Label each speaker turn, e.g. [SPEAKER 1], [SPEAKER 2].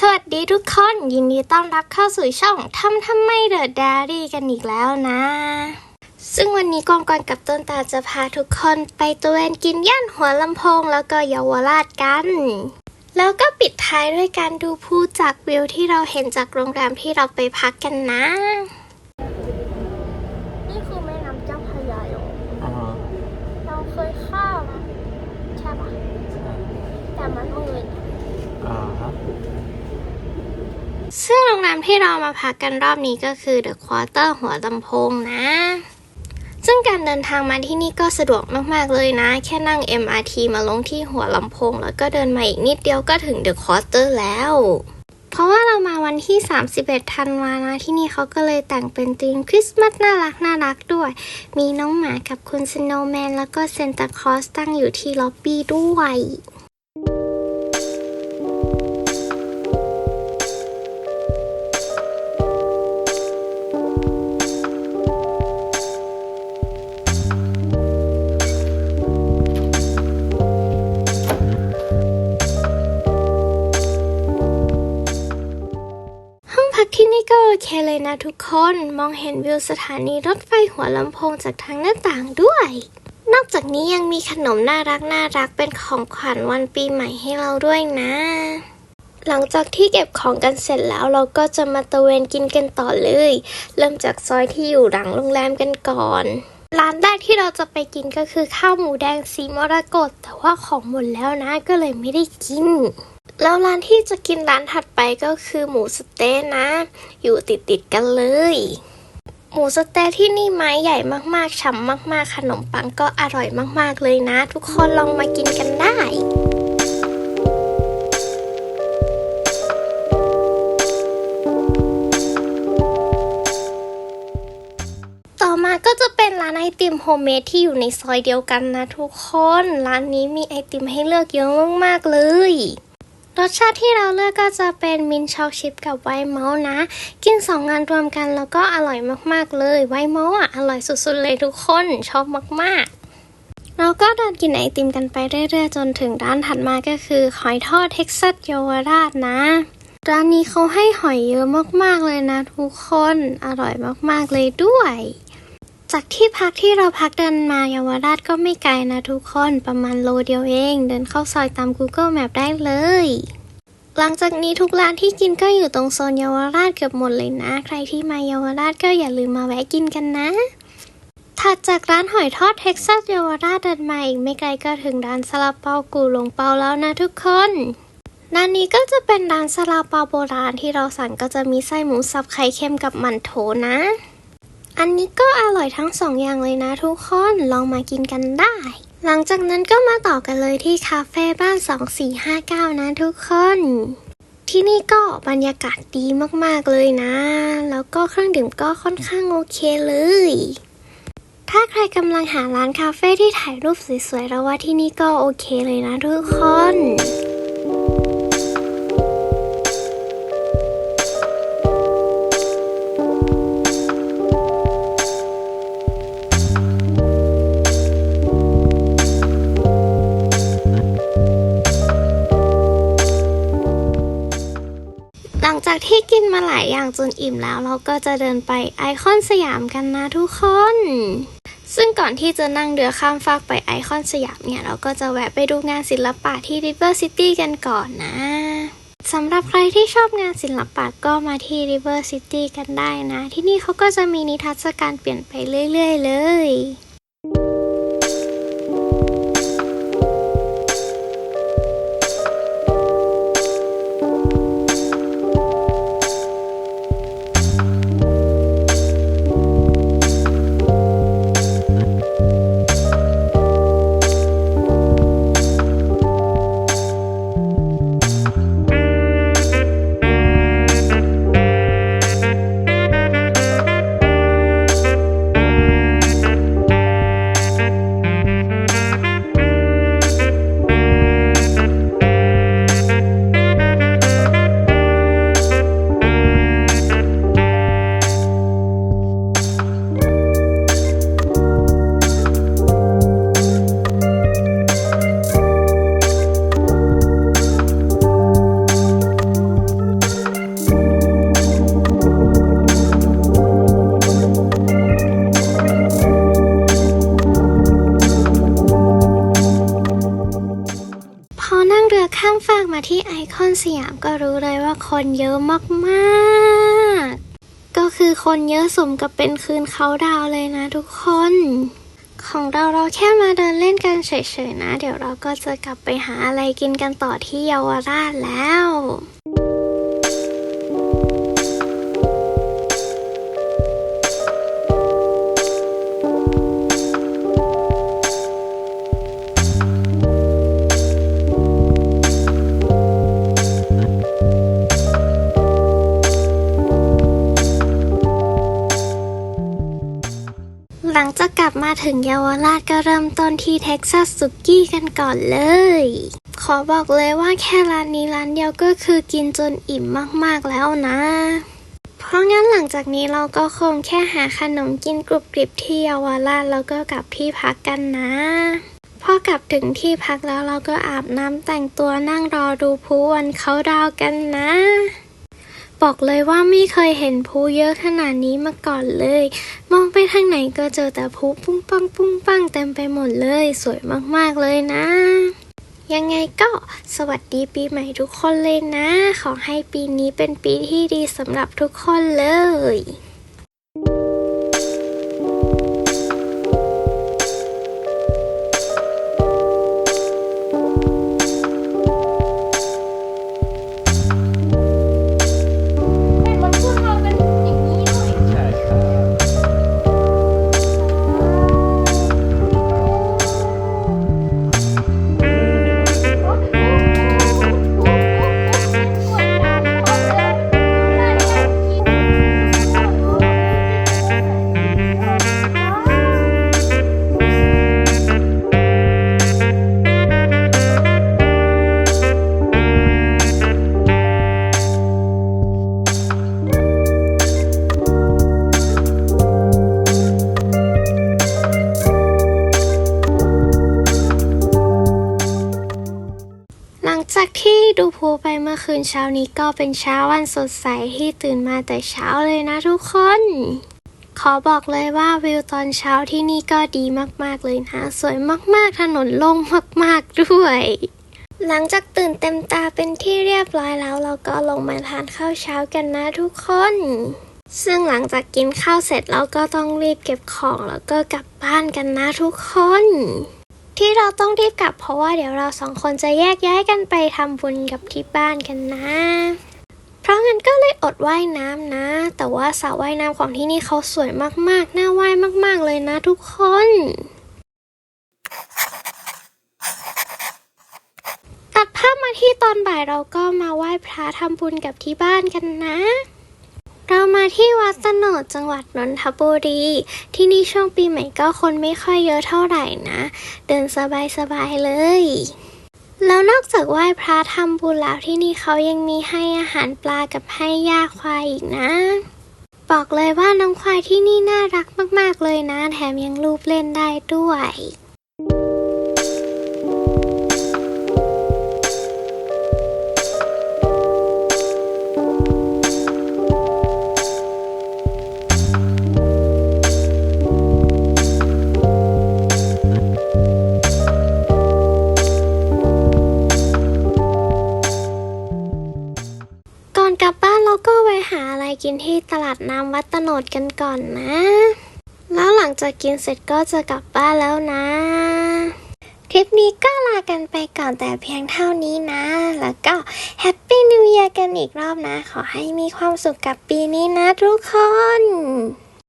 [SPEAKER 1] สวัสดีทุกคน ยินดีต้อนรับเข้าสู่ช่องทำทำไมเดอะดารี่กันอีกแล้วนะ ซึ่งวันนี้กองกอนกับต้นตาจะพาทุกคนไปตระเวนกินย่านหัวลำโพงแล้วก็เยาวราชกัน แล้วก็ปิดท้ายด้วยการดูผู้จากวิวที่เราเห็นจากโรงแรมที่เราไปพักกันนะ นี่คือแม่น้ำเจ้าพระยาอยู่
[SPEAKER 2] อ่าฮะ
[SPEAKER 1] เราเคยข้ามใช่ปะแต่มันมืด
[SPEAKER 2] อ่าฮะ
[SPEAKER 1] ซึ่งโรงแรมที่เรามาพักกันรอบนี้ก็คือ The Quarter หัวลำโพงนะ ซึ่งการเดินทางมาที่นี่ก็สะดวกมาก ๆ เลยนะ แค่นั่ง MRT มาลงที่หัวลำโพง แล้วก็เดินมาอีกนิดเดียวก็ถึง The Quarter แล้ว เพราะว่าเรามาวันที่ 31 ธันวานะที่นี่เขาก็เลยแต่งเป็นธีมคริสต์มาสน่ารักน่ารักด้วย มีน้องหมากับคุณสโนว์แมนแล้วก็เซนตาคลอสตั้งอยู่ที่ล็อบบี้ด้วย อเคเลยนะทุกคนมองเห็นวิวสถานีรถไฟหัวลำโพงจากทางหน้าต่างด้วย นอกจากนี้ยังมีขนมน่ารักน่ารักเป็นของขวัญวันปีใหม่ให้เราด้วยนะ หลังจากที่เก็บของกันเสร็จแล้วเราก็จะมาตะเวนกินกันต่อเลย เริ่มจากซอยที่อยู่หลังโรงแรมกันก่อนร้านแรกที่เราจะไปกินก็คือข้าวหมูแดงสีมรกตแต่ว่าของหมดแล้วนะก็เลยไม่ได้กิน แล้วร้านที่จะกินร้านถัดไปก็คือหมูสเต๊ะนะ อยู่ติดติดกันเลย หมูสเต๊ะที่นี่ไม้ใหญ่มากๆฉ่ำมากๆ ขนมปังก็อร่อยมากๆเลยนะ ทุกคนลองมากินกันได้ต่อมาก็จะเป็นร้านไอติมโฮมเมดที่อยู่ในซอยเดียวกันนะทุกคน ร้านนี้มีไอติมให้เลือกเยอะมากๆเลย รสชาติที่เราเลือกก็จะเป็นมินช็อกชิพกับไวท์เมาส์นะ กินสองงานรวมกันแล้วก็อร่อยมากๆเลย ไวท์เมาส์อะอร่อยสุดๆเลยทุกคนชอบมากๆเราก็เดินกินไอติมกันไปเรื่อยๆ จนถึงร้านถัดมาก็คือหอยทอดเท็กซัสเยาวราชนะ ร้านนี้เขาให้หอยเยอะมากๆเลยนะทุกคน อร่อยมากๆเลยด้วย จากที่พักที่เราพักเดินมาเยาวราชก็ไม่ไกลนะทุกคนประมาณโลเดียวเอง เดินเข้าซอยตาม Google Map ได้เลย หลังจากนี้ทุกร้านที่กินก็อยู่ตรงโซนเยาวราชเกือบหมดเลยนะ ใครที่มาเยาวราชก็อย่าลืมมาแวะกินกันนะ ถัดจากร้านหอยทอดเท็กซัสเยาวราชเดินมาอีกไม่ไกลก็ถึงร้านซาลาเปากูหลงเปาแล้วนะทุกคนร้านนี้ก็จะเป็นร้านซาลาเปาโบราณที่เราสั่งก็จะมีไส้หมูสับไข่เค็มกับมันโถนะ อันนี้ก็อร่อยทั้งสองอย่างเลยนะทุกคน ลองมากินกันได้ หลังจากนั้นก็มาต่อกันเลยที่คาเฟ่บ้าน 2459 นะทุกคน ที่นี่ก็บรรยากาศดีมากๆเลยนะ แล้วก็เครื่องดื่มก็ค่อนข้างโอเคเลย ถ้าใครกำลังหาร้านคาเฟ่ที่ถ่ายรูปสวยๆเราว่าที่นี่ก็โอเคเลยนะทุกคน มาหลายอย่างจนอิ่มแล้วเราก็จะเดินไปไอคอนสยามกันนะทุกคน ซึ่งก่อนที่จะนั่งเรือข้ามฟากไปไอคอนสยามเนี่ย เราก็จะแวะไปดูงานศิลปะที่ River City กันก่อนนะสำหรับใครที่ชอบงานศิลปะก็มาที่ River City กันได้นะ ที่นี่เขาก็จะมีนิทรรศการเปลี่ยนไปเรื่อย ๆ เลย มาที่ไอคอนสยามก็รู้เลยว่าคนเยอะมากๆ ก็คือคนเยอะสมกับเป็นคืนเขาดาวเลยนะทุกคน ของเราเราแค่มาเดินเล่นกันเฉยๆนะ เดี๋ยวเราก็จะกลับไปหาอะไรกินกันต่อที่เยาวราชแล้ว มาถึงเยาวราชก็เริ่มต้นที่เท็กซัสสุกี้กันก่อนเลย ขอบอกเลยว่าแค่ร้านนี้ร้านเดียวก็คือกินจนอิ่มมากๆแล้วนะ เพราะงั้นหลังจากนี้เราก็คงแค่หาขนมกินกรุบกริบที่เยาวราชแล้วก็กลับที่พักกันนะพอกลับถึงที่พักแล้วเราก็อาบน้ำแต่งตัวนั่งรอดูพลุวันเขาดาวกันนะ บอกเลยว่าไม่เคยเห็นภูเยอะขนาดนี้มาก่อนเลย มองไปทางไหนก็เจอแต่ภูปุ้งปังปุ้งปังเต็มไปหมดเลย สวยมากๆเลยนะ ยังไงก็สวัสดีปีใหม่ทุกคนเลยนะ ขอให้ปีนี้เป็นปีที่ดีสำหรับทุกคนเลย
[SPEAKER 2] พ
[SPEAKER 1] ลุไปเมื่อคืนเช้านี้ก็เป็นเช้าวันสดใสที่ตื่นมาแต่เช้าเลยนะทุกคน ขอบอกเลยว่าวิวตอนเช้าที่นี่ก็ดีมากๆเลยนะ สวยมากๆถนนโล่งมากๆด้วย หลังจากตื่นเต็มตาเป็นที่เรียบร้อยแล้ว เราก็ลงมาทานข้าวเช้ากันนะทุกคน ซึ่งหลังจากกินข้าวเสร็จเราก็ต้องรีบเก็บของแล้วก็กลับบ้านกันนะทุกคน ที่เราต้องรีบกลับเพราะว่าเดี๋ยวเราสองคนจะแยกย้ายกันไปทำบุญกับที่บ้านกันนะ เพราะงั้นก็เลยอดว่ายน้ำนะ แต่ว่าสระว่ายน้ำของที่นี่เขาสวยมากๆ น่าว่ายมากๆเลยนะทุกคน ตัดภาพมาที่ตอนบ่ายเราก็มาไหว้พระทำบุญกับที่บ้านกันนะ เรามาที่วัดสนดจังหวัดนนทบุรี ที่นี่ช่วงปีใหม่ก็คนไม่ค่อยเยอะเท่าไหร่นะ เดินสบายๆเลย แล้วนอกจากไหว้พระทำบุญแล้วที่นี่เขายังมีให้อาหารปลากับให้หญ้าควายอีกนะ บอกเลยว่าน้องควายที่นี่น่ารักมากๆเลยนะ แถมยังลูบเล่นได้ด้วย กินที่ตลาดน้ำวัดตโนดกันก่อนนะ แล้วหลังจากกินเสร็จก็จะกลับบ้านแล้วนะ คลิปนี้ก็ลากันไปก่อนแต่เพียงเท่านี้นะ แล้วก็แฮปปี้นิวเย r กันอีกรอบนะ ขอให้มีความสุขกับปีนี้นะทุกคน